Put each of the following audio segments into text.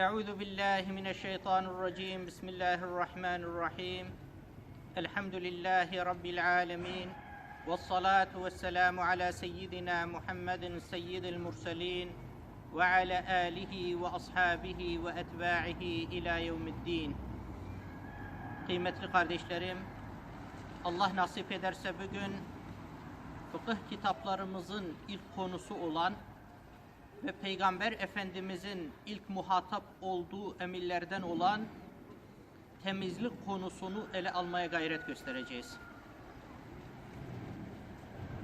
أعوذ بالله من الشيطان الرجيم. بسم الله الرحمن الرحيم. الحمد لله رب العالمين والصلاة والسلام على سيدنا محمد سيد المرسلين وعلى آله وأصحابه وأتباعه إلى يوم الدين. Kıymetli kardeşlerim, Allah nasip ederse bugün fıkıh kitaplarımızın ilk konusu olan ve Peygamber Efendimizin ilk muhatap olduğu emirlerden olan temizlik konusunu ele almaya gayret göstereceğiz.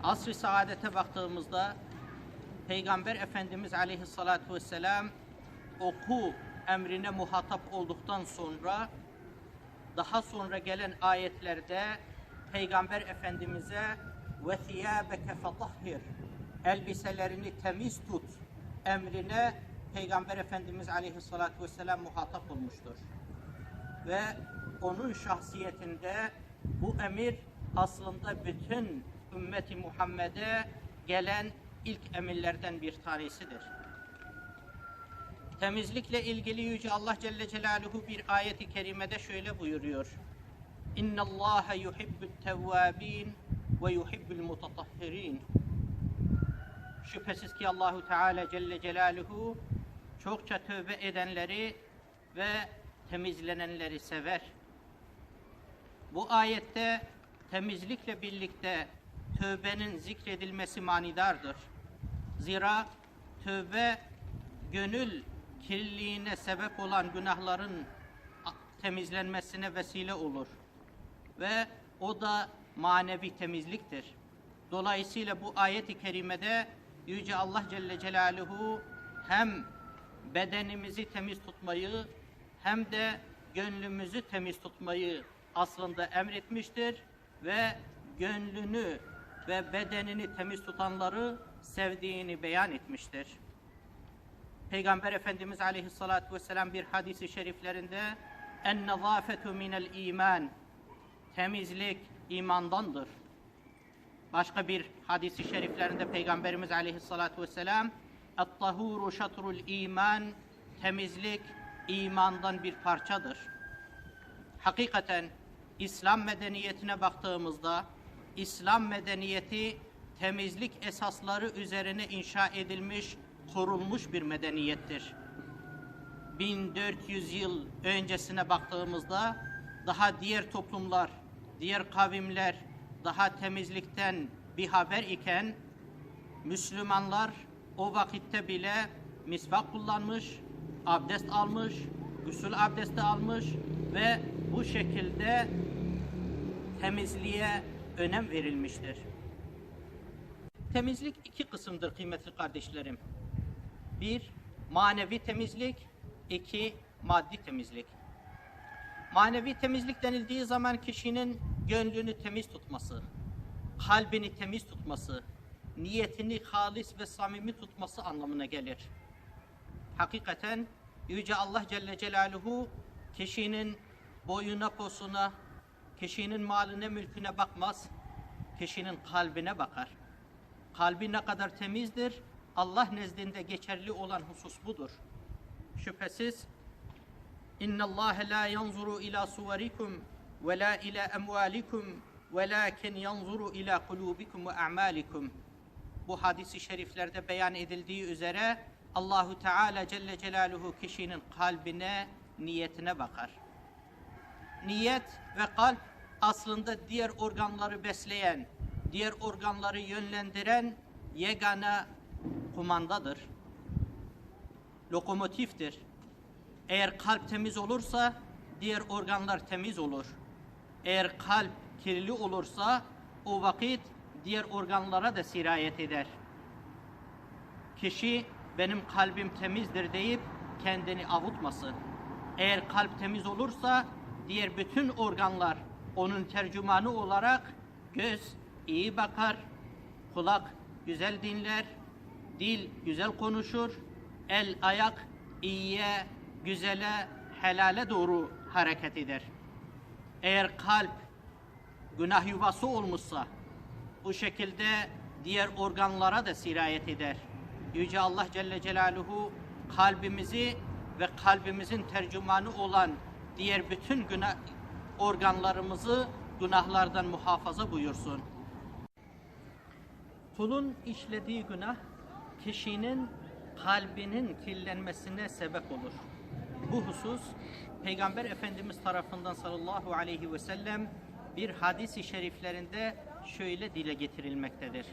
Asr-ı saadete baktığımızda Peygamber Efendimiz aleyhissalatu vesselam oku emrine muhatap olduktan sonra daha sonra gelen ayetlerde Peygamber Efendimiz'e ve thiyâbeke elbiselerini temiz tut emrine Peygamber Efendimiz Aleyhisselatü Vesselam muhatap olmuştur. Ve onun şahsiyetinde bu emir aslında bütün ümmeti Muhammed'e gelen ilk emirlerden bir tanesidir. Temizlikle ilgili Yüce Allah Celle Celaluhu bir ayeti kerimede şöyle buyuruyor. İnna Allah yuhibbut tevvabin ve yuhibbul mutatahhirin. Şüphesiz ki Allahu Teala Celle Celaluhu çokça tövbe edenleri ve temizlenenleri sever. Bu ayette temizlikle birlikte tövbenin zikredilmesi manidardır. Zira tövbe gönül kirliliğine sebep olan günahların temizlenmesine vesile olur. Ve o da manevi temizliktir. Dolayısıyla bu ayet-i kerimede Yüce Allah Celle Celaluhu hem bedenimizi temiz tutmayı hem de gönlümüzü temiz tutmayı aslında emretmiştir ve gönlünü ve bedenini temiz tutanları sevdiğini beyan etmiştir. Peygamber Efendimiz Aleyhisselatü Vesselam bir hadisi şeriflerinde en nezafetu minel iman temizlik imandandır. Başka bir hadisi şeriflerinde Peygamberimiz Aleyhisselatü Vesselam et-tahuru şatrul iman temizlik imandan bir parçadır. Hakikaten İslam medeniyetine baktığımızda İslam medeniyeti temizlik esasları üzerine inşa edilmiş, kurulmuş bir medeniyettir. 1400 yıl öncesine baktığımızda daha diğer toplumlar, diğer kavimler daha temizlikten bir haber iken Müslümanlar o vakitte bile misvak kullanmış, abdest almış, gusül abdesti almış ve bu şekilde temizliğe önem verilmiştir. Temizlik iki kısımdır kıymetli kardeşlerim. Bir, manevi temizlik, iki, maddi temizlik. Manevi temizlik denildiği zaman kişinin gönlünü temiz tutması, kalbini temiz tutması, niyetini halis ve samimi tutması anlamına gelir. Hakikaten Yüce Allah Celle Celaluhu kişinin boyuna posuna, kişinin malına mülküne bakmaz, kişinin kalbine bakar. Kalbi ne kadar temizdir, Allah nezdinde geçerli olan husus budur. Şüphesiz İnna Allah la yanzuru ila suvarikum ve la ila emvalikum velakin yanzuru ila kulubikum ve a'malikum. Bu hadisi şeriflerde beyan edildiği üzere Allahu Teala Celle Celaluhu kişinin kalbine, niyetine bakar. Niyet ve kalp aslında diğer organları besleyen, diğer organları yönlendiren yegane kumandadır. Lokomotiftir. Eğer kalp temiz olursa diğer organlar temiz olur. Eğer kalp kirli olursa o vakit diğer organlara da sirayet eder. Kişi benim kalbim temizdir deyip kendini avutmasın. Eğer kalp temiz olursa diğer bütün organlar onun tercümanı olarak göz iyi bakar, kulak güzel dinler, dil güzel konuşur, el ayak iyiye, güzele, helale doğru hareket eder. Eğer kalp günah yuvası olmuşsa bu şekilde diğer organlara da sirayet eder. Yüce Allah Celle Celaluhu kalbimizi ve kalbimizin tercümanı olan diğer bütün günah organlarımızı günahlardan muhafaza buyursun. Kulun işlediği günah kişinin kalbinin kirlenmesine sebep olur. Bu husus Peygamber Efendimiz tarafından sallallahu aleyhi ve sellem bir hadis-i şeriflerinde şöyle dile getirilmektedir.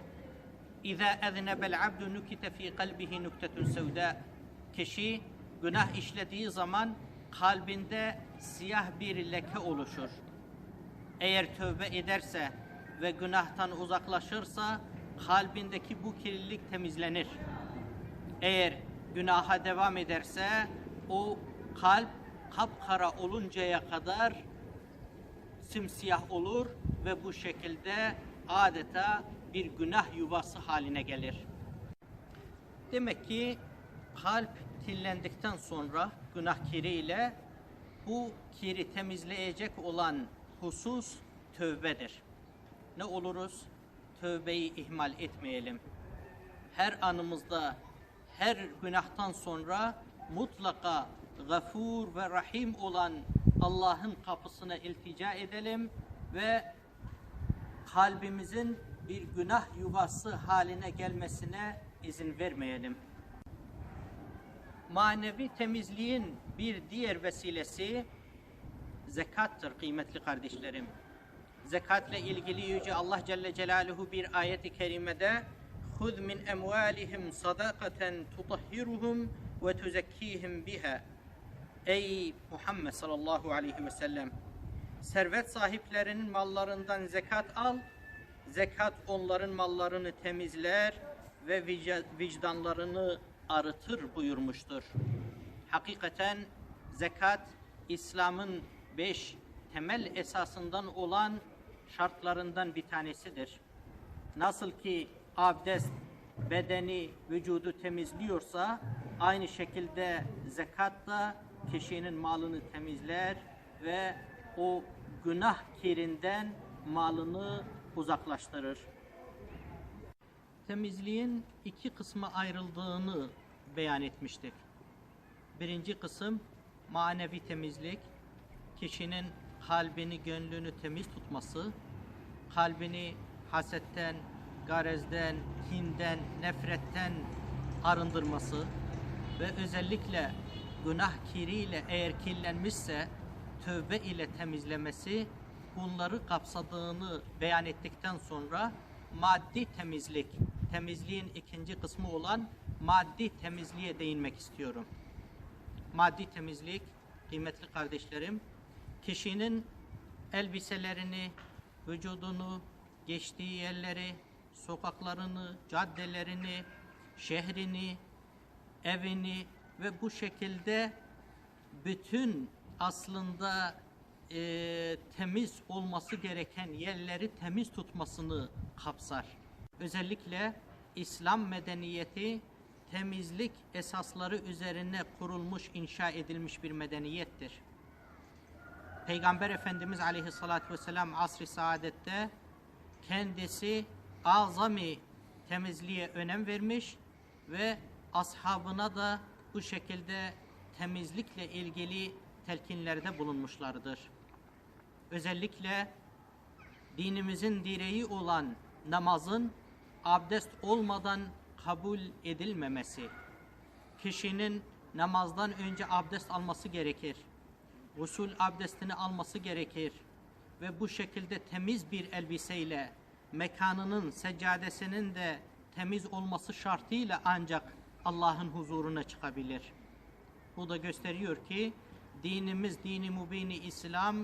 İza eznebel abdu nukite fi kalbihi nuktetun sevda. Kişi günah işlediği zaman kalbinde siyah bir leke oluşur. Eğer tövbe ederse ve günahtan uzaklaşırsa kalbindeki bu kirlilik temizlenir. Eğer günaha devam ederse o kalp kapkara oluncaya kadar simsiyah olur ve bu şekilde adeta bir günah yuvası haline gelir. Demek ki kalp kirlendikten sonra günah kiriyle bu kiri temizleyecek olan husus tövbedir. Ne oluruz? Tövbeyi ihmal etmeyelim. Her anımızda, her günahtan sonra mutlaka gafur ve rahim olan Allah'ın kapısına iltica edelim ve kalbimizin bir günah yuvası haline gelmesine izin vermeyelim. Manevi temizliğin bir diğer vesilesi zekattır kıymetli kardeşlerim. Zekatla ilgili Yüce Allah Celle Celaluhu bir ayeti kerimede خُذْ مِنْ اَمْوَالِهِمْ صَدَقَةً تُطَهِّرُهُمْ وَتُزَكِّيهِمْ بِهَا Ey Muhammed sallallahu aleyhi ve sellem servet sahiplerinin mallarından zekat al. Zekat onların mallarını temizler ve vicdanlarını arıtır buyurmuştur. Hakikaten zekat İslam'ın beş temel esasından olan şartlarından bir tanesidir. Nasıl ki abdest bedeni, vücudu temizliyorsa aynı şekilde zekat da kişinin malını temizler ve o günah kirinden malını uzaklaştırır. Temizliğin iki kısma ayrıldığını beyan etmiştik. Birinci kısım manevi temizlik, kişinin kalbini, gönlünü temiz tutması, kalbini hasetten, garezden, kinden, nefretten arındırması ve özellikle günah kiriyle eğer kirlenmişse tövbe ile temizlemesi bunları kapsadığını beyan ettikten sonra maddi temizlik, temizliğin ikinci kısmı olan maddi temizliğe değinmek istiyorum. Maddi temizlik, kıymetli kardeşlerim, kişinin elbiselerini, vücudunu, geçtiği yerleri, sokaklarını, caddelerini, şehrini, evini ve bu şekilde bütün aslında e, temiz olması gereken yerleri temiz tutmasını kapsar. Özellikle İslam medeniyeti temizlik esasları üzerine kurulmuş, inşa edilmiş bir medeniyettir. Peygamber Efendimiz Aleyhisselatü Vesselam asr-ı saadette kendisi azami temizliğe önem vermiş ve ashabına da bu şekilde temizlikle ilgili telkinlerde bulunmuşlardır. Özellikle dinimizin direği olan namazın abdest olmadan kabul edilmemesi. Kişinin namazdan önce abdest alması gerekir. Usul abdestini alması gerekir. Ve bu şekilde temiz bir elbiseyle mekanının, seccadesinin de temiz olması şartıyla ancak Allah'ın huzuruna çıkabilir. Bu da gösteriyor ki dinimiz, dini mübini İslam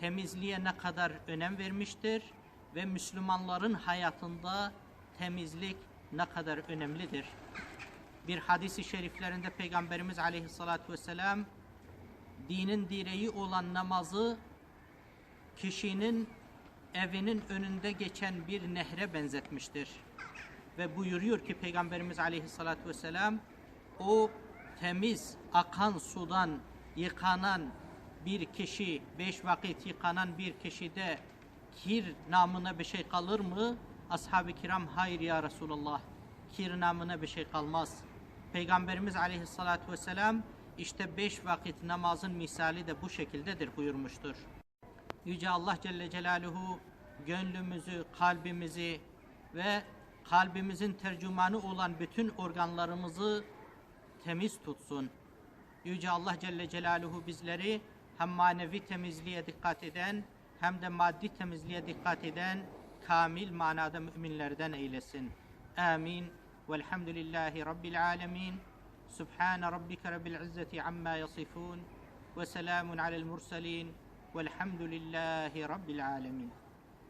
temizliğe ne kadar önem vermiştir ve Müslümanların hayatında temizlik ne kadar önemlidir. Bir hadisi şeriflerinde Peygamberimiz Aleyhisselatü Vesselam dinin direği olan namazı kişinin evinin önünde geçen bir nehre benzetmiştir. Ve buyuruyor ki Peygamberimiz Aleyhisselatü Vesselam o temiz akan sudan yıkanan bir kişi, beş vakit yıkanan bir kişide kir namına bir şey kalır mı? Ashab-ı kiram hayır ya Resulallah. Kir namına bir şey kalmaz. Peygamberimiz aleyhissalatü vesselam İşte beş vakit namazın misali de bu şekildedir buyurmuştur. Yüce Allah Celle Celaluhu gönlümüzü, kalbimizi ve kalbimizin tercümanı olan bütün organlarımızı temiz tutsun. Yüce Allah Celle Celaluhu bizleri hem manevi temizliğe dikkat eden hem de maddi temizliğe dikkat eden kamil manada müminlerden eylesin. Amin. Velhamdülillahi Rabbil alemin. Subhane rabbike rabbil izzeti amma yasifun. Ve selamun alel murselin. Velhamdülillahi Rabbil alemin.